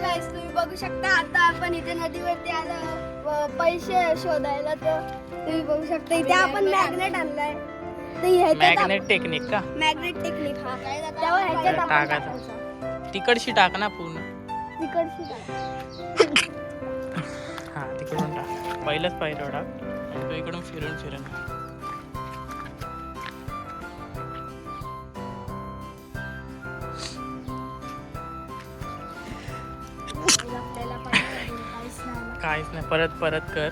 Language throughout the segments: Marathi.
गाईस तुम्ही बघू शकता आता आपण इथे नदीवरती आलो. व पैसे शोधायला तर तुम्ही बघू शकता इथे आपण मॅग्नेट आणलाय. तर ह्याच्यात मॅग्नेट टेक्निक का? मॅग्नेट टेक्निक हा. तेव्हा ह्याच्यात आपण टाकायचं. टाकायचं. तिकडशी टाक ना पूर्ण. तिकडची टाक. हा तिकडून टाक. पहिलंच पाहिलं टाक तो इकडून फिरून फिरून. काहीच नाही. परत परत कर.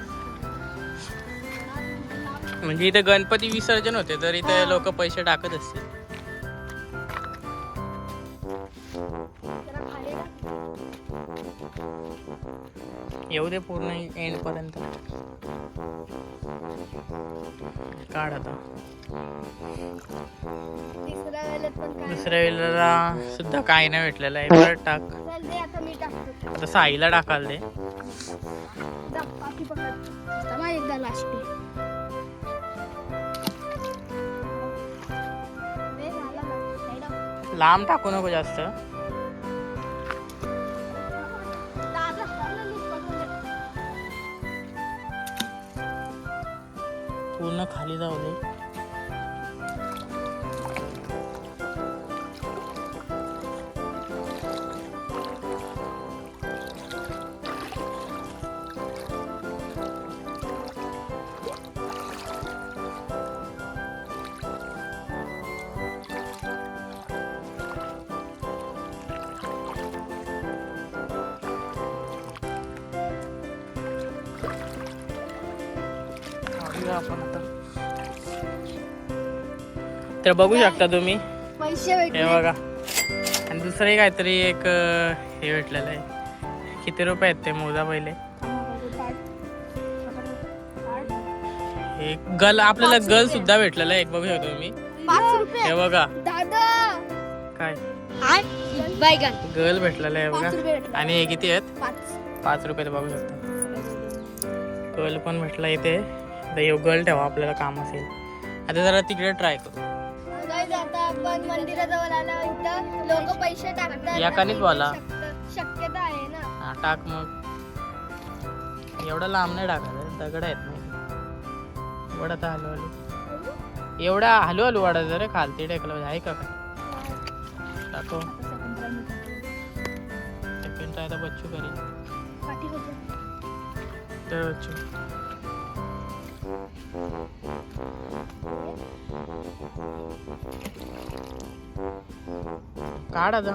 म्हणजे इथे गणपती विसर्जन होते तर इथे लोक पैसे टाकत असतील. येऊ दे पूर्ण एंड पर्यंत काढ आता. दुसऱ्या वेळेला सुद्धा काही नाही भेटलेलं आहे. परत टाक. आता साईला टाकाल दे. लांब टाकू नको जास्त. पूर्ण खाली जाऊ दे काढूया आपण आता. तर बघू शकता तुम्ही. पैसे हे बघा. आणि दुसरं काहीतरी एक हे भेटलेलं आहे. किती रुपये आहेत ते मोजा पहिले? एक गल आपल्याला गल. सुद्धा भेटलेला आहे. एक बघू शकतो तुम्ही. हे बघा. काय? गल. भेटलेला आहे बघा. आणि हे किती आहेत? पाच. रुपये बघू शकता. गल पण भेटला इथे. गल ठेवा आपल्याला काम असेल. आता जरा तिकडे ट्राय करू. आपण मंदिराजवळ आलो इथं लोक पैसे टाकतात या बोला. शक्यता आहे ना. हा टाक मग. एवढा लांब नाही टाकायचं दगड आहेत नाही वडा तर हलू हलू एवढा हलू हलू वाढायचं रे खालती टेकलं आहे का काय? टाको. सेकंड ट्राय तर बच्चू करेल. तर बच्चू. काढ आता.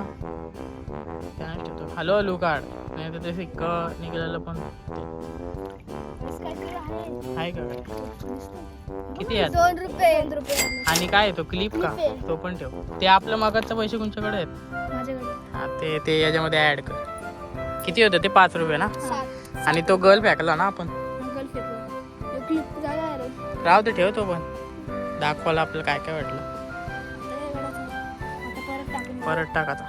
हॅलो हॅलो काढ. नाही तर ते सिक्क निघालेलं पण. आहे. का? किती आहेत दोन रुपये दोन रुपये आणि काय आहे तो? क्लिप का. तो पण ठेव. ते आपल्या मागाचे पैसे कोणच्याकडे आहेत? माझ्याकडे हा ते ते याच्यामध्ये ऍड कर. किती होतं? ते पाच रुपये ना? सात. आणि तो गर्ल फेकला ना आपण? क्लिप राहू दे ठेवतो पण. दाखवायला आपलं काय काय वाटलं. परत टाक आता.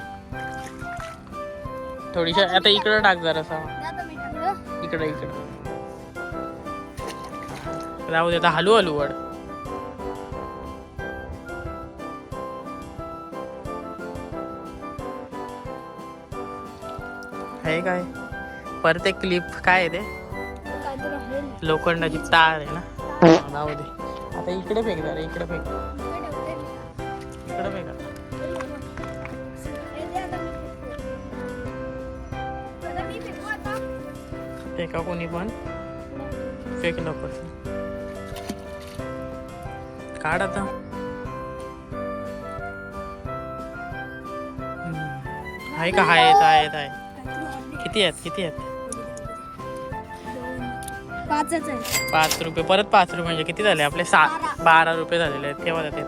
थोडीशी आता इकडं टाक जरासा. इकडे इकडं. इकडं राहू दे आता हलू हलू वड. आहे काय? परत एक क्लिप काय आहे ते? लोखंडाची तार आहे ना? नाव दे. आता इकडे फेक जरा इकडे फेक. इकडे फेक फेका कोणी पण. फेक लवकर काढ आता. आहे का? आहेत आहेत आहे आहे. किती आहेत? किती आहेत? पाचच आहे. पाच रुपये. परत पाच रुपये म्हणजे किती झाले? आपले सा बारा. रुपये झालेले आहेत. तेव्हा ते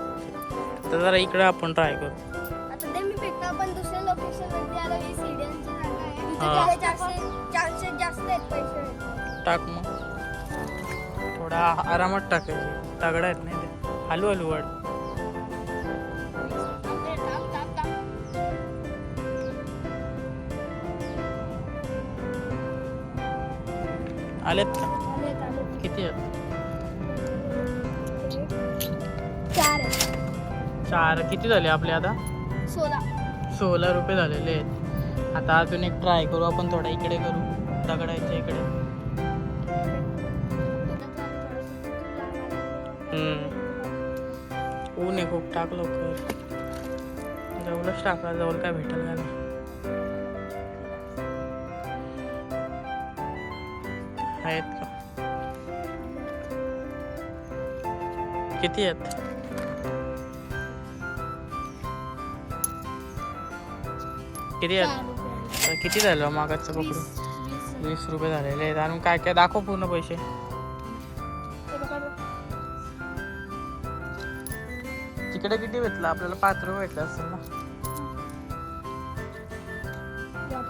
तर जरा इकडं आपण ट्राय करू. आता ते मी फेकतो आपण दुसऱ्या लोकेशन वरती आलो. ही सीड्यांची जागा आहे. इथे हा. काय जास्त चान्सेस जास्त आहेत पैसे. भेटायचे. टाक मग. थोडा आरामात टाकायचे दगड आहेत नाही ते. हलू हलू वड आपले टाक, टाक, टाक. आलेत का. किती चार. चार. किती झाले आपले आता? सोळा. सोळा रुपये झालेले आहेत. आता अजून एक ट्राय करू. आपण थोडा इकडे करू. दगडायच्या इकडे. हम्म. ऊन आहे खूप टाक लवकर. जवळच टाका जवळ काय भेटेल का नाही? आहेत का? किती आहेत? किती आहेत? किती झालं मागाचं पकडून वीस रुपये. झालेले आहेत आणि काय काय? दाखव पूर्ण पैसे. तिकडे किती भेटलं? आपल्याला पाच रुपये भेटलं असेल ना.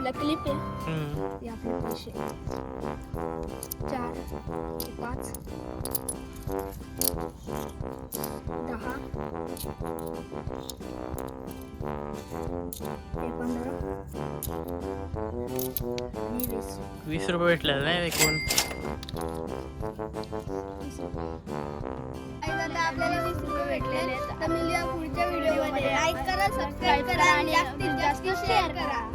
आपला क्लिप आहे. हम्म. हे आपले पैसे. चार हे पाच दहा हे पंधरा आणि वीस. वीस रुपये भेटले नाही एकूण. आपल्याला वीस रुपये भेटलेले तर मिळूया पुढच्या व्हिडिओमध्ये लाईक करा सबस्क्राईब करा आणि जास्तीत जास्त शेअर करा.